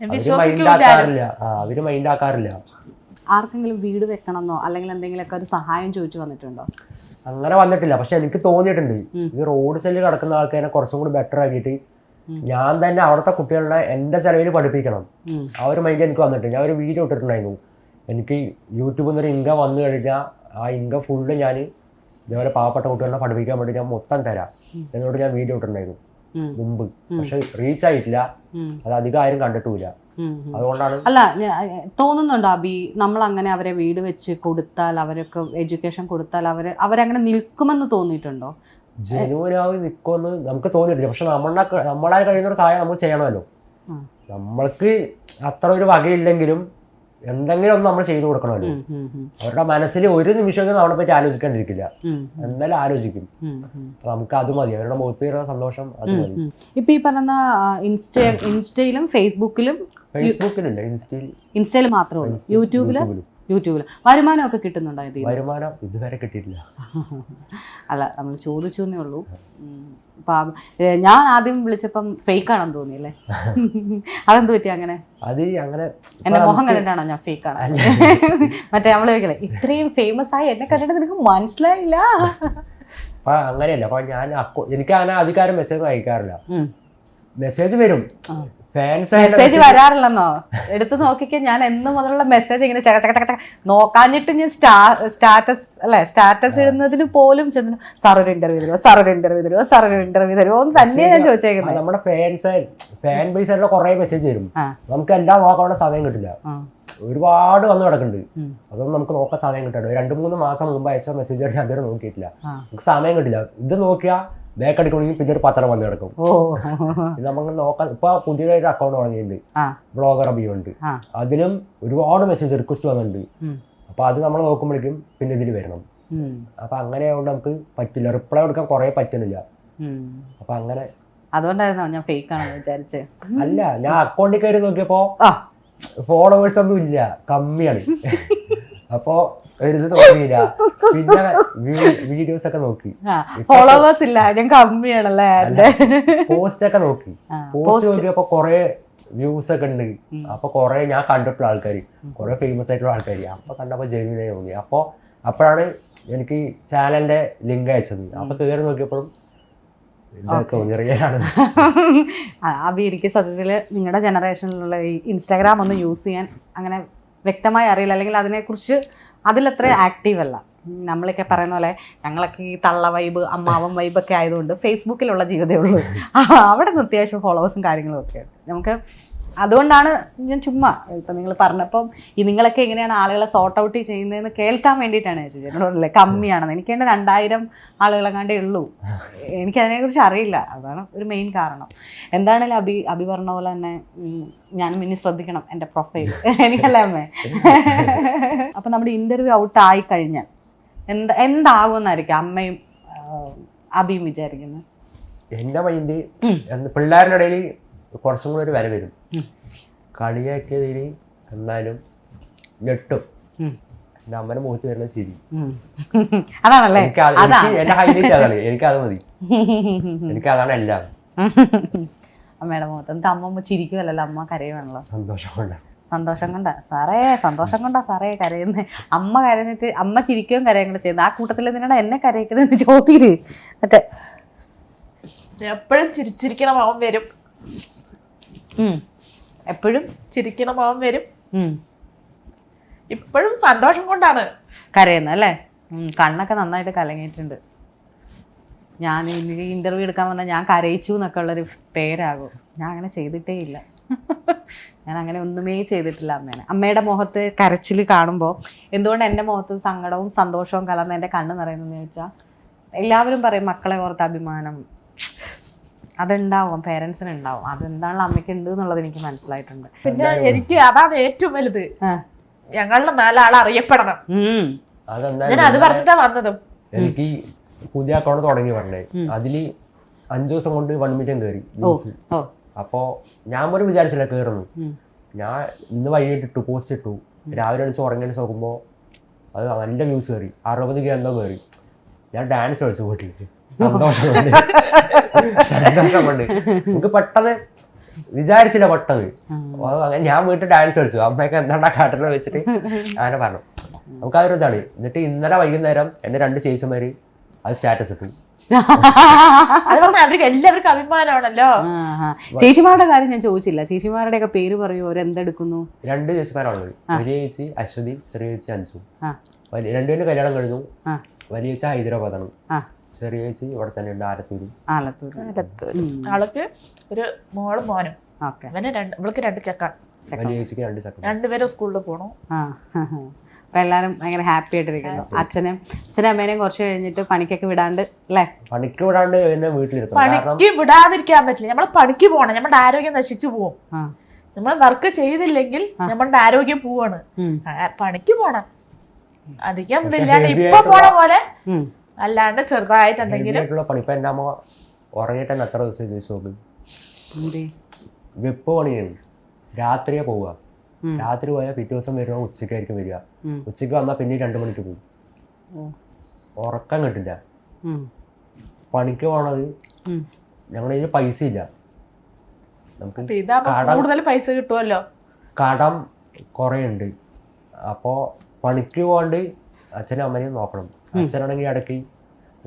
അവർ അവർ ആർക്കെങ്കിലും വീട് വെക്കണമെന്നോ അല്ലെങ്കിൽ എന്തെങ്കിലുമൊക്കെ ഒരു സഹായം ചോദിച്ചു വന്നിട്ടുണ്ടോ? അങ്ങനെ വന്നിട്ടില്ല. പക്ഷെ എനിക്ക് തോന്നിയിട്ടുണ്ട്. ഈ റോഡ് സൈഡിൽ കിടക്കുന്ന ആൾക്കാരെ കുറച്ചും കൂടി ബെറ്റർ ആക്കിയിട്ട് ഞാൻ തന്നെ അവിടുത്തെ കുട്ടികളെ എന്റെ ചെലവിൽ പഠിപ്പിക്കണം. ആ ഒരു മൈൻഡ് എനിക്ക് വന്നിട്ട് ഞാൻ ഒരു വീഡിയോ ഇട്ടിട്ടുണ്ടായിരുന്നു. എനിക്ക് യൂട്യൂബിൽ നിന്നൊരു ഒരു ഇൻകം വന്നു കഴിഞ്ഞാൽ ആ ഇൻകം ഫുള്ള് ഞാൻ ഇതേപോലെ പാവപ്പെട്ട കുട്ടികളെ പഠിപ്പിക്കാൻ വേണ്ടി ഞാൻ മൊത്തം തരാം എന്നോട് ഞാൻ വീഡിയോ ഇട്ടിട്ടുണ്ടായിരുന്നു. മുമ്പ്. പക്ഷെ റീച്ച് ആയിട്ടില്ല. അത് അധികം ആരും ഉം. അതുകൊണ്ടാണ് അല്ല തോന്നുന്നുണ്ട് അബി? നമ്മൾ അങ്ങനെ അവരെ വീട് വെച്ച് കൊടുത്താൽ അവരൊക്കെ എഡ്യൂക്കേഷൻ കൊടുത്താൽ അവർ അവരങ്ങനെ നിൽക്കുമെന്ന് തോന്നിയിട്ടുണ്ടോ? ജനുവനായി നിൽക്കുമെന്ന് നമുക്ക് തോന്നിയിട്ടില്ല. പക്ഷെ നമ്മളെ നമ്മളായി കഴിയുന്ന ഒരു സഹായം നമുക്ക് ചെയ്യണമല്ലോ. നമ്മൾക്ക് അത്ര ഒരു വകയില്ലെങ്കിലും എന്തെങ്കിലും ഒന്ന് നമ്മൾ ചെയ്തു കൊടുക്കണമല്ലോ അവരുടെ മനസ്സിൽ ഒരു നിമിഷമെങ്കിലും നമ്മളെ പറ്റി ആലോചിക്കാണ്ടിരിക്കില്ല. എന്തായാലും ആലോചിക്കും. അപ്പൊ നമുക്ക് അത് മതി. അവരുടെ മുഖത്ത് വരുന്ന സന്തോഷം അത് മതി. ഇപ്പൊ ഈ പറഞ്ഞ ഇൻസ്റ്റ ഇൻസ്റ്റയിലും ഫേസ്ബുക്കിലും ഫേസ്ബുക്കിലില്ല ഇൻസ്റ്റയിൽ ഇൻസ്റ്റയിൽ മാത്രമേ ഉള്ളൂ. യൂട്യൂബിൽ? യൂട്യൂബിലും. യൂട്യൂബിൽ വരുമാനമൊക്കെ കിട്ടുന്നുണ്ടോ വരുമാനം ഇതുവരെ കിട്ടിയിട്ടില്ല. അല്ല നമ്മൾ ചോദിച്ചു എന്നേ ഉള്ളൂ. ഞാൻ ആദ്യം വിളിച്ചപ്പം ഫേക്ക് ആണെന്ന് തോന്നിയല്ലേ? അതെന്ത് പറ്റി അങ്ങനെ? അത് അങ്ങനെ എന്റെ മുഖം കണ്ടിട്ടാണോ ഞാൻ ഫേക്ക് ആണ്? മറ്റേ നമ്മൾ ചോദിക്കല്ലേ ഇത്രയും ഫേമസ് ആയി എന്നെ കണ്ടിട്ട് നിനക്ക് മനസ്സിലായില്ല? അപ്പൊ അങ്ങനെയല്ല. അപ്പൊ ഞാൻ എനിക്ക് അങ്ങനെ അധികാരം മെസ്സേജ് അയക്കാറില്ല. മെസ്സേജ് വരും. മെസ്സേജ് വരാറില്ലെന്നോ? എടുത്തു നോക്കിക്കാൻ ഞാൻ എന്ന് മുതലുള്ള മെസ്സേജ് ഇങ്ങനെ ചക ചക ചക ചക നോക്കാഞ്ഞിട്ട് ഞാൻ സ്റ്റാറ്റസ് അല്ലെ സ്റ്റാറ്റസ് ഇടുന്നതിന് പോലും ചെന്ന് സാർ ഒരു ഇന്റർവ്യൂ തരുമോ സാർ ഒരു ഇന്റർവ്യൂ തരുമോ സാർ ഒരു ഇന്റർവ്യൂ തരുമോ എന്ന് തന്നെയാണ് ഞാൻ ചോദിച്ചേക്കുന്നത് നമ്മുടെ ഫാൻസ് ഫാൻ ബേസ് ആയിട്ടുള്ള കുറെ മെസ്സേജ് വരും. നമുക്ക് എല്ലാം നോക്കാനുള്ള സമയം കിട്ടില്ല. ഒരുപാട് വന്നു കിടക്കുന്നുണ്ട്. അതൊന്നും നമുക്ക് നോക്കാൻ സമയം കിട്ടാണ്ട് രണ്ടു രണ്ട് മൂന്ന് മാസം മുമ്പ് അയച്ച മെസ്സേജ് ഞാൻ അതുവരെ നോക്കിയിട്ടില്ല. നമുക്ക് സമയം കിട്ടില്ല. ഇത് നോക്കിയാൽ ബാക്ക് അടിക്കണമെങ്കിൽ പിന്നെ ഒരു പത്രം വന്ന് കിടക്കും. ഇത് നമുക്ക് നോക്കാൻ ഇപ്പൊ പുതിയതായിട്ട് അക്കൗണ്ട് തുടങ്ങിയിട്ടുണ്ട്. ബ്ലോഗർ അഭിയുണ്ട് ഉണ്ട്. അതിലും ഒരുപാട് മെസ്സേജ് റിക്വസ്റ്റ് വന്നിട്ടുണ്ട്. അപ്പൊ അത് നമ്മൾ നോക്കുമ്പോഴേക്കും പിന്നെ ഇതിൽ വരണം. അപ്പൊ അങ്ങനെ ആയതുകൊണ്ട് നമുക്ക് പറ്റില്ല. റിപ്ലൈ കൊടുക്കാൻ കുറെ പറ്റുന്നില്ല. അപ്പൊ അങ്ങനെ അതുകൊണ്ടായിരുന്നോ ഞാൻ ഫേക്ക് ആണെന്ന് വിചാരിച്ചേ? അല്ല ഞാൻ അക്കൗണ്ടിൽ കയറി നോക്കിയപ്പോ ഫോളോവേഴ്സ് ഒന്നും ഇല്ല. കമ്മിയാണ്. അപ്പോ ഒരു തോന്നിയില്ല പിന്നെ വീഡിയോസ് ഒക്കെ നോക്കി. ഫോളോവേഴ്സ് ഇല്ല. ഞാൻ കമ്മിയാണല്ലേ പോസ്റ്റ് ഒക്കെ നോക്കി. പോസ്റ്റ് നോക്കിയപ്പോ കൊറേ വ്യൂസ് ഒക്കെ ഉണ്ട്. അപ്പൊ കൊറേ ഞാൻ കണ്ടിട്ടുള്ള ആൾക്കാർ കൊറേ ഫേമസ് ആയിട്ടുള്ള ആൾക്കാർ അപ്പൊ കണ്ടപ്പോ ജെനുവിനായി തോന്നി. അപ്പൊ അപ്പോഴാണ് എനിക്ക് ചാനലിന്റെ ലിങ്ക് അയച്ചത്. അപ്പൊ കയറി നോക്കിയപ്പോഴും അബി എനിക്ക് സത്യത്തിൽ നിങ്ങളുടെ ജനറേഷനിലുള്ള ഈ ഇൻസ്റ്റാഗ്രാം ഒന്ന് യൂസ് ചെയ്യാൻ അങ്ങനെ വ്യക്തമായി അറിയില്ല. അല്ലെങ്കിൽ അതിനെക്കുറിച്ച് അതിലത്ര ആക്റ്റീവ് അല്ല. നമ്മളൊക്കെ പറയുന്ന പോലെ ഞങ്ങളൊക്കെ ഈ തള്ള വൈബ് അമ്മാവൻ വൈബൊക്കെ ആയതുകൊണ്ട് ഫേസ്ബുക്കിലുള്ള ജീവിതമേ ഉള്ളൂ. അവിടെ നിന്ന് അത്യാവശ്യം ഫോളോവേഴ്സും കാര്യങ്ങളും ഒക്കെ നമുക്ക് അതുകൊണ്ടാണ് ഞാൻ ചുമ്മാ ഇപ്പം നിങ്ങൾ പറഞ്ഞപ്പം ഈ നിങ്ങളൊക്കെ എങ്ങനെയാണ് ആളുകളെ സോർട്ട് ഔട്ട് ചെയ്യുന്നതെന്ന് കേൾക്കാൻ വേണ്ടിയിട്ടാണ് ഞാൻ ചോദിച്ചത്. കമ്മിയാണെന്ന്. എനിക്ക് എന്റെ രണ്ടായിരം ആളുകളെങ്ങാണ്ടേ ഉള്ളൂ. എനിക്കതിനെക്കുറിച്ച് അറിയില്ല. അതാണ് ഒരു മെയിൻ കാരണം. എന്താണേലും അഭി അഭി പറഞ്ഞ പോലെ തന്നെ ഞാനും ഇനി ശ്രദ്ധിക്കണം എന്റെ പ്രൊഫൈൽ എനിക്കല്ലേ അമ്മേ? നമ്മുടെ ഇന്റർവ്യൂ ഔട്ട് ആയി കഴിഞ്ഞാൽ എന്ത് എന്താകുമെന്നായിരിക്കും അമ്മയും അബിയും വിചാരിക്കുന്നത് എന്റെ മൈൻഡ് പിള്ളേരുടെ ഇടയിൽ കുറച്ചും കൂടി ഒരു വില വരും. കളിയാക്കിയതിൽ എന്നാലും ഞെട്ടും. എന്റെ അമ്മയുടെ മുഖത്ത് വരുന്ന ചിരി. അതാണല്ലേ? ഹൈലൈറ്റ് അതാണ്. എനിക്ക് അത് മതി. എനിക്ക് അതാണ് എല്ലാം. അമ്മയുടെ മുഖത്ത്. എന്നിട്ട് അമ്മ ചിരിക്കുമല്ലോ അമ്മ കരയുവാണല്ലോ. സന്തോഷം കൊണ്ട് സന്തോഷം കൊണ്ടാ. സാറേ സന്തോഷം കൊണ്ടാ സാറേ കരയുന്നത് അമ്മ കരഞ്ഞിട്ട് അമ്മ ചിരിക്കുകയും കരയും കൂടെ ചെയ്യുന്നത് ആ കൂട്ടത്തിൽ നിന്നാണ് എന്നെ കരയിക്കുന്നതെന്ന് ചോദ്യം മറ്റേ എപ്പോഴും ചിരിച്ചിരിക്കണം അവൻ വരും. എപ്പോഴും ചിരിക്കണം അവൻ വരും. ഇപ്പോഴും സന്തോഷം കൊണ്ടാണ്. കരയുന്നത് അല്ലേ? കണ്ണൊക്കെ നന്നായിട്ട് കലങ്ങിയിട്ടുണ്ട്. ഞാൻ ഇന്റർവ്യൂ എടുക്കാൻ വന്നാൽ ഞാൻ കരയിച്ചു എന്നൊക്കെ ഉള്ളൊരു പേരാകും. ഞാൻ അങ്ങനെ ചെയ്തിട്ടേ ഇല്ല. ഞാൻ അങ്ങനെ ഒന്നുമേ ചെയ്തിട്ടില്ല അമ്മേനെ. അമ്മയുടെ മുഖത്ത് കരച്ചിൽ കാണുമ്പോൾ എന്തുകൊണ്ട് എന്റെ മുഖത്ത് സങ്കടവും സന്തോഷവും കലർന്ന് എന്റെ കണ്ണ് നിറയുന്നതെന്ന് ചോദിച്ചാൽ എല്ലാവരും പറയും മക്കളെ ഓർത്ത് അഭിമാനം. അതുണ്ടാവും പേരൻസിന് ഉണ്ടാവും. അതെന്താണല്ലോ അമ്മയ്ക്ക് ഉണ്ട് എന്നുള്ളത് എനിക്ക് മനസ്സിലായിട്ടുണ്ട്. പിന്നെ എനിക്ക് അതാണ് ഏറ്റവും വലുത്. ഞങ്ങളുടെ നാല് ആൾ അറിയപ്പെടണം. ഞാൻ അത് പറഞ്ഞിട്ടാ വന്നതും. എനിക്ക് പുതിയ അക്കൗണ്ട് തുടങ്ങി പറഞ്ഞേ. അതിൽ അഞ്ചു ദിവസം കൊണ്ട് വൺ മില്യൺ കയറി. വ്യൂസ് ഓ അപ്പോ ഞാൻ പോലും വിചാരിച്ചില്ല കയറുന്നു ഞാൻ ഇന്ന് വൈകിട്ട് ഇട്ടു. പോസ്റ്റ് ഇട്ടു രാവിലെ അടിച്ച് ഉറങ്ങി നോക്കുമ്പോ അത് നല്ല വ്യൂസ് കയറി അറുപത് കെ എന്തോ കയറി ഞാൻ ഡാൻസ് കളിച്ചു വീട്ടിലേക്ക് നമുക്ക് പെട്ടെന്ന് വിചാരിച്ചില്ല പെട്ടത് അങ്ങനെ ഞാൻ വീട്ടിൽ ഡാൻസ് കളിച്ചു. അമ്മയൊക്കെ എന്താണ്ടാ കാട്ടുന്നത് വെച്ചിട്ട് അങ്ങനെ പറഞ്ഞു. നമുക്ക് അതൊരു ഇതാണ്. എന്നിട്ട് ഇന്നലെ വൈകുന്നേരം എന്റെ രണ്ട് ചേച്ചിമാര് അത് സ്റ്റാറ്റസ് ഇട്ടു. അവർക്ക് എല്ലാവർക്കും അഭിമാനമാണല്ലോ. ചേച്ചിമാരുടെ കാര്യം ഞാൻ ചോദിച്ചില്ല. ചേച്ചിമാരുടെ ഒക്കെ പേര് പറയൂ? അവരെന്തെടുക്കുന്നു? രണ്ട് ചേച്ചിമാരാണുള്ളത്. വലിയ ചേച്ചി അശ്വതി ചെറിയ ചേച്ചി അഞ്ചു രണ്ടുപേരും കല്യാണം കഴിഞ്ഞു. വലിയ ചേച്ചി ഹൈദരാബാദാണ് ചെറിയ ചേച്ചി ഇവിടെ തന്നെ ഉണ്ട് ആലത്തൂര്. ആലത്തൂർ ആൾക്ക് ഒരു മോളും മോനും. ഓക്കെ. അവന് രണ്ട് ഇവൾക്ക് രണ്ട് ചക്ക വലിയ ചേച്ചിക്ക് രണ്ട് ചക്ക രണ്ടുപേരും സ്കൂളിൽ പോണു. ആ. അപ്പൊ എല്ലാരും ഭയങ്കര ഹാപ്പി ആയിട്ടിരിക്കുന്നു. അച്ഛനും അച്ഛനും അമ്മേനെയും കുറച്ച് കഴിഞ്ഞിട്ട് പണിക്കൊക്കെ വിടാണ്ട് അല്ലേ? പണിക്ക് വിടാണ്ട് എന്നെ വീട്ടിലിരുത്തും കാരണം പണിക്ക് വിടാതിരിക്കാൻ പറ്റില്ല. നമ്മൾ പണിക്ക് പോകണം നമ്മുടെ ആരോഗ്യം നശിച്ചു പോവും ആ. നമ്മൾ വർക്ക് ചെയ്തില്ലെങ്കിൽ നമ്മളുടെ ആരോഗ്യം പോവാണ്. ആ, പണിക്ക് പോണം. അധികം ഇതില്ലാണ്ട് ഇപ്പൊ പോണ പോലെ ഉം. അല്ലാണ്ട് ചെറുതായിട്ട് എന്തെങ്കിലും ആയിട്ടുള്ള പണി ഇപ്പൊ എന്റെ അമ്മ ഉറങ്ങിയിട്ട് തന്നെ എത്ര ദിവസം ചോദിച്ചു നോക്ക്? എന്തേ? വെപ്പ് പണിയാണ്. രാത്രിയാ പോവുക. രാത്രി പോയാൽ പിറ്റേ ദിവസം വരുമ്പോൾ ഉച്ചയ്ക്കായിരിക്കും വരിക. ഉച്ചയ്ക്ക് ഉച്ചയ്ക്ക് വന്നാൽ പിന്നെ രണ്ട് മണിക്ക് പോകും. ഉറക്കം കിട്ടില്ല. പണിക്ക് പോണത്. ഞങ്ങളുടെ കയ്യിൽ പൈസ ഇല്ല നമുക്ക് കൂടുതൽ പൈസ കിട്ടുമല്ലോ കടം കുറേ ഉണ്ട് അപ്പോൾ പണിക്ക് പോകാണ്ട് അച്ഛനും അമ്മനെയും നോക്കണം. അച്ഛനാണെങ്കിൽ ഇടയ്ക്ക്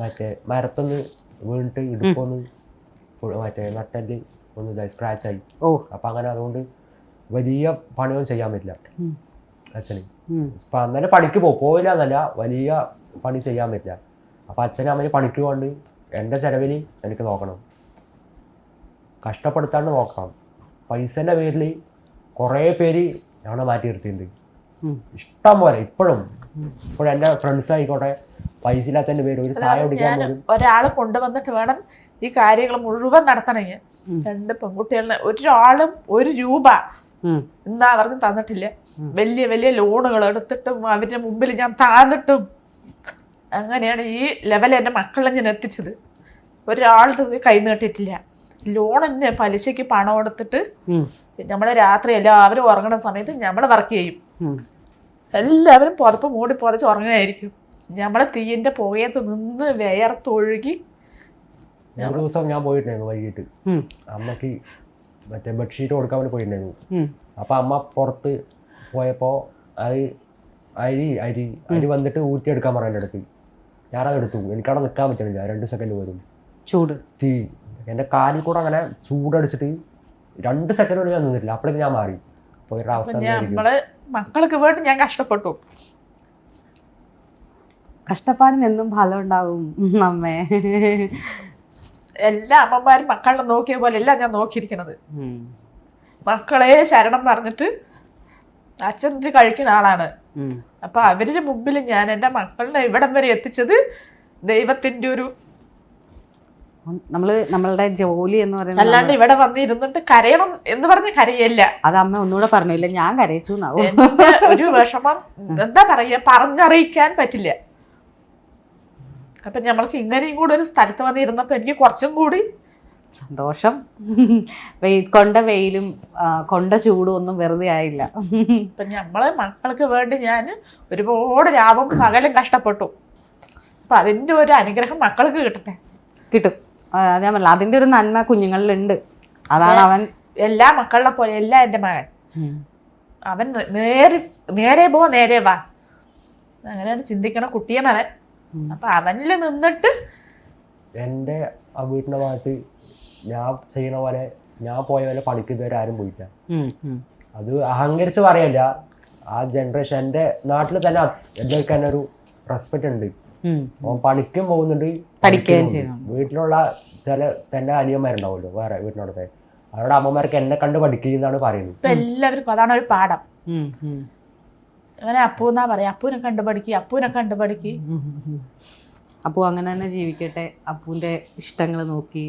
മറ്റേ മരത്തൊന്ന് വീണിട്ട് ഇടുപ്പൊന്ന് മറ്റേ നട്ടൽ ഒന്ന് ഇതായി സ്ക്രാച്ച് ആയി. ഓ. അപ്പം അങ്ങനെ അതുകൊണ്ട് വലിയ പണിയൊന്നും ചെയ്യാൻ പറ്റില്ല. അച്ഛന്. അപ്പം അന്നേരം പണിക്ക് പോകും പോവില്ല എന്നല്ല വലിയ പണി ചെയ്യാൻ പറ്റില്ല. അപ്പം അച്ഛനും അമ്മയും പണിക്ക് പോകണ്ട്. എന്റെ ചിലവിൽ എനിക്ക് നോക്കണം. കഷ്ടപ്പെടുത്താണ്ട് നോക്കണം. പൈസന്റെ പേരിൽ കുറേ പേര് ഞങ്ങളെ മാറ്റി നിർത്തിയിട്ടുണ്ട്. ഇഷ്ടം പോലെ ഇപ്പോഴും. ഇപ്പോഴും എന്റെ ഫ്രണ്ട്സ് ആയിക്കോട്ടെ പൈസ ഇല്ലാത്തതിന്റെ പേര് ഒരു സഹായം പിടിക്കാൻ ഒരാൾ കൊണ്ടുവന്നിട്ട് വേണം ഈ കാര്യങ്ങൾ മുഴുവൻ നടത്തണമെങ്കിൽ. രണ്ട് പെൺകുട്ടികളിന് ഒരാളും ഒരു രൂപ ഉം. അവർക്കും തന്നിട്ടില്ല? വലിയ വലിയ ലോണുകൾ എടുത്തിട്ടും അവരുടെ മുമ്പിൽ ഞാൻ താന്നിട്ടും അങ്ങനെയാണ് ഈ ലെവൽ എന്റെ മക്കളെ ഞാൻ എത്തിച്ചത്. ഒരാളുടെ ഇത് കൈ നീട്ടിയിട്ടില്ല. ലോൺ തന്നെ പലിശയ്ക്ക് പണം എടുത്തിട്ട്. നമ്മൾ രാത്രി എല്ലാവരും ഉറങ്ങുന്ന സമയത്ത് നമ്മൾ വർക്ക് ചെയ്യും. എല്ലാവരും പുതപ്പ് മൂടി പുതച്ച് ഉറങ്ങുകയായിരിക്കും നമ്മൾ തീയിന്റെ പുകയത്ത് നിന്ന് വിയർത്തൊഴുകി ഞാൻ ദിവസം ഞാൻ പോയിട്ടുണ്ടായിരുന്നു വൈകിട്ട്. അമ്മയ്ക്ക് മറ്റേ ബെഡ്ഷീറ്റ് കൊടുക്കാൻ വേണ്ടി പോയിട്ടുണ്ടായിരുന്നു. അപ്പൊ അമ്മ പുറത്ത് പോയപ്പോൾ അത് അരി അരി അരി വന്നിട്ട് ഊറ്റിയെടുക്കാൻ പറയാൻ അടുത്ത് ഞാനത് എടുത്തു. എനിക്കവിടെ നിൽക്കാൻ പറ്റണില്ല രണ്ട് സെക്കൻഡ് പോലും ചൂട്. തീ എന്റെ കാലിൽ കൂടെ അങ്ങനെ ചൂടടിച്ചിട്ട് രണ്ട് സെക്കൻഡ് പോലും ഞാൻ നിന്നിട്ടില്ല. അപ്പോഴേക്കും ഞാൻ മാറി. അവസ്ഥ നമ്മളെ മക്കൾക്ക് വേണ്ടി ഞാൻ കഷ്ടപ്പെട്ടു. കഷ്ടപ്പാടിന് എന്നും ഫലം ഉണ്ടാവും. അമ്മേ. എല്ലാ അമ്മമാരും മക്കളെ നോക്കിയ പോലെ അല്ല ഞാൻ നോക്കിയിരിക്കണത്. മക്കളെ ശരണം പറഞ്ഞിട്ട് അച്ഛൻ ഇത് കഴിക്കുന്ന ആളാണ്. അപ്പൊ അവരുടെ മുമ്പിൽ ഞാൻ എന്റെ മക്കളിനെ ഇവിടം വരെ എത്തിച്ചത് ദൈവത്തിന്റെ ഒരു നമ്മൾ നമ്മളുടെ ജോലി എന്ന് പറയുന്നത് അല്ലാണ്ട് ഇവിടെ വന്നിരുന്നിട്ട് കരയണം എന്ന് പറഞ്ഞ കരയല്ല. അത് അമ്മ ഒന്നുകൂടെ പറഞ്ഞില്ല. ഞാൻ കരയിച്ചു എന്റെ ഒരു വിഷമം എന്താ പറയാ പറഞ്ഞറിയിക്കാൻ പറ്റില്ല. അപ്പൊ നമ്മൾക്ക് ഇങ്ങനെയും കൂടെ ഒരു സ്ഥലത്ത് വന്നിരുന്നപ്പോ എനിക്ക് കുറച്ചും കൂടി സന്തോഷം. വെയിൽ കൊണ്ട വെയിലും കൊണ്ട ചൂടും ഒന്നും വെറുതെ ആയില്ല. ഇപ്പൊ നമ്മളെ മക്കൾക്ക് വേണ്ടി ഞാൻ ഒരുപാട് രാവും പകലും കഷ്ടപ്പെട്ടു. അപ്പൊ അതിന്റെ ഒരു അനുഗ്രഹം മക്കൾക്ക് കിട്ടട്ടെ. കിട്ടും. ഞാൻ പറഞ്ഞില്ല അതിന്റെ ഒരു നന്മ കുഞ്ഞുങ്ങളിലുണ്ട്. അതാണ് അവൻ. എല്ലാ മക്കളുടെ പോലെ എല്ലാ എന്റെ മകൻ. അവൻ നേരെ നേരെ പോ നേരെ വാ. അങ്ങനെയാണ് ചിന്തിക്കണ കുട്ടിയാണ് അവൻ. അപ്പൊ അവനിൽ നിന്നിട്ട് എന്റെ ആ വീട്ടിന്റെ ഭാഗത്ത് ഞാൻ ചെയ്യുന്ന പോലെ ഞാൻ പോയ പോലെ പണിക്ക് ഇതുവരെ ആരും ഉം. അത് അഹങ്കരിച്ച് പറയല്ല. ആ ജനറേഷൻ എന്റെ നാട്ടിൽ തന്നെ എല്ലാവർക്കും തന്നെ ഒരു റെസ്പെക്റ്റ് ഉണ്ട്. അവൻ പണിക്കും പോകുന്നുണ്ട് പഠിക്കുകയും. വീട്ടിലുള്ള ചില തന്നെ അനിയന്മാരുണ്ടാവുമല്ലോ വേറെ വീട്ടിനടുത്ത്. അവരുടെ അമ്മമാർക്ക് എന്നെ കണ്ട് പഠിക്കുന്നതാണ് പറയുന്നത്. എല്ലാവർക്കും അതാണ് ഒരു പാഠം. ഉം, അപ്പു എന്നാ അപ്പൂന്നാ പറയാ അപ്പൂനെ കണ്ടു പഠിക്ക് അപ്പൂനെ കണ്ടു അപ്പൂ അപ്പു അങ്ങനെ തന്നെ ജീവിക്കട്ടെ. അപ്പൂന്റെ ഇഷ്ടങ്ങൾ നോക്കി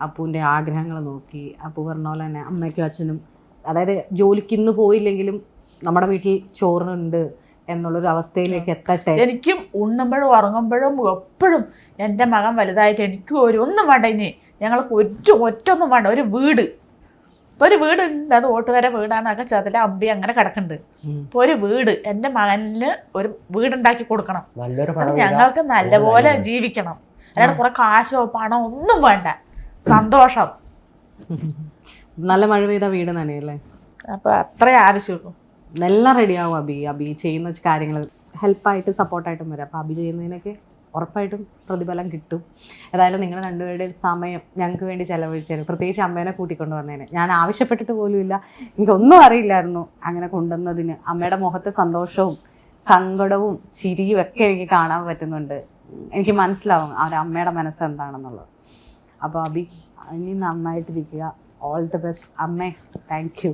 അപ്പൂന്റെ ആഗ്രഹങ്ങൾ നോക്കി അപ്പു പറഞ്ഞ പോലെ തന്നെ അമ്മയ്ക്കും അച്ഛനും അതായത് ജോലിക്ക് ഇന്ന് പോയില്ലെങ്കിലും നമ്മുടെ വീട്ടിൽ ചോറുണ്ട് എന്നുള്ളൊരു അവസ്ഥയിലേക്ക് എത്തട്ടെ. എനിക്കും ഉണ്ണുമ്പോഴും ഉറങ്ങുമ്പോഴും എപ്പോഴും എന്റെ മകൻ വലുതായിട്ട് എനിക്കും ഒരു ഒന്നും വേണ്ട ഇനി. ഞങ്ങൾക്ക് ഒറ്റ ഒറ്റൊന്നും വേണ്ട ഒരു വീട്. ഇപ്പൊ ഒരു വീടുണ്ട്. അത് ഓട്ടുവര വീടാണ്. അതൊക്കെ ചതില അമ്പി അങ്ങനെ കിടക്കുന്നുണ്ട്. ഇപ്പൊ ഒരു വീട് എന്റെ മകനിൽ ഒരു വീടുണ്ടാക്കി കൊടുക്കണം. ഞങ്ങൾക്ക് നല്ലപോലെ ജീവിക്കണം. അല്ലാണ്ട് കുറെ കാശോ പണോ ഒന്നും വേണ്ട. സന്തോഷം. നല്ല മഴ പെയ്ത വീട് നനയല്ലേ? അപ്പോൾ അത്രേ ആവശ്യമുള്ളൂ. നല്ല റെഡിയാവും അബി. അബി ചെയ്യുന്ന കാര്യങ്ങൾ ഹെൽപ്പായിട്ട് സപ്പോർട്ടായിട്ടും വരാം. അപ്പോൾ അബി ചെയ്യുന്നതിനൊക്കെ ഉറപ്പായിട്ടും പ്രതിഫലം കിട്ടും. ഏതായാലും നിങ്ങൾ രണ്ടുപേരുടെ സമയം ഞങ്ങൾക്ക് വേണ്ടി ചെലവഴിച്ചതിന് പ്രത്യേകിച്ച് അമ്മേനെ കൂട്ടിക്കൊണ്ട് വന്നതിന് ഞാൻ ആവശ്യപ്പെട്ടിട്ട് പോലുമില്ല എനിക്കൊന്നും അറിയില്ലായിരുന്നു അങ്ങനെ കൊണ്ടുവന്നതിന്. അമ്മയുടെ മുഖത്തെ സന്തോഷവും സങ്കടവും ചിരിയും ഒക്കെ എനിക്ക് കാണാൻ പറ്റുന്നുണ്ട്. എനിക്ക് മനസ്സിലാവും അവരുടെ അമ്മയുടെ മനസ്സ് എന്താണെന്നുള്ളത്. അപ്പോൾ അബി ഇനി നന്നായിട്ടിരിക്കുക. ഓൾ ദി ബെസ്റ്റ് അമ്മേ താങ്ക് യു